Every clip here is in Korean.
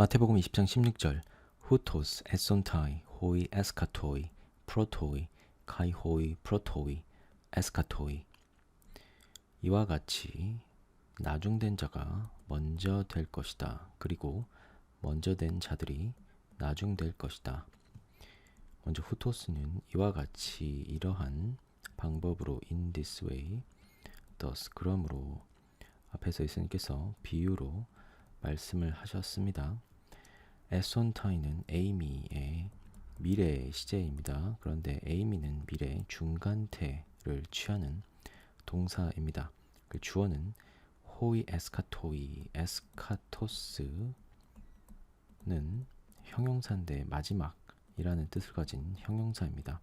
마태복음 20장 16절 후토스 에손타이 호이 에스카토이 프로토이 카이호이 프로토이 에스카토이 이와 같이 나중된 자가 먼저 될 것이다. 그리고 먼저 된 자들이 나중될 것이다. 먼저 후토스는 이와 같이 이러한 방법으로 in this way thus 그러므로 앞에서 예수님께서 비유로 말씀을 하셨습니다. 에손타이는 에이미의 미래의 시제입니다. 그런데 에이미는 미래 중간태를 취하는 동사입니다. 그 주어는 호이 에스카토이 에스카토스는 형용사인데 마지막이라는 뜻을 가진 형용사입니다.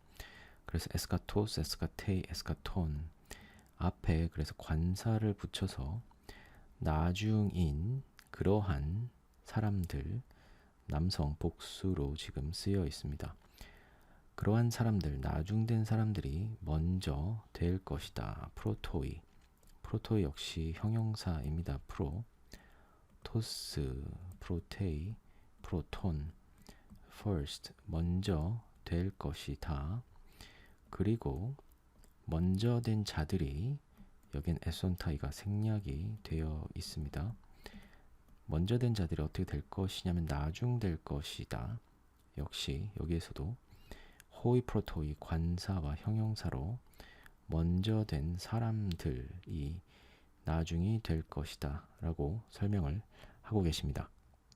그래서 에스카토스, 에스카테이, 에스카톤 앞에 그래서 관사를 붙여서 나중인 그러한 사람들 남성 복수로 지금 쓰여 있습니다. 그러한 사람들 나중된 사람들이 먼저 될 것이다. 프로토이 프로토이 역시 형용사입니다. 프로 토스 프로테이 프로톤 first 먼저 될 것이다. 그리고 먼저 된 자들이 여긴 에손타이가 생략이 되어 있습니다. 먼저 된 자들이 어떻게 될 것이냐면 나중 될 것이다. 역시 여기에서도 호이 프로토이 관사와 형용사로 먼저 된 사람들이 나중이 될 것이다 라고 설명을 하고 계십니다.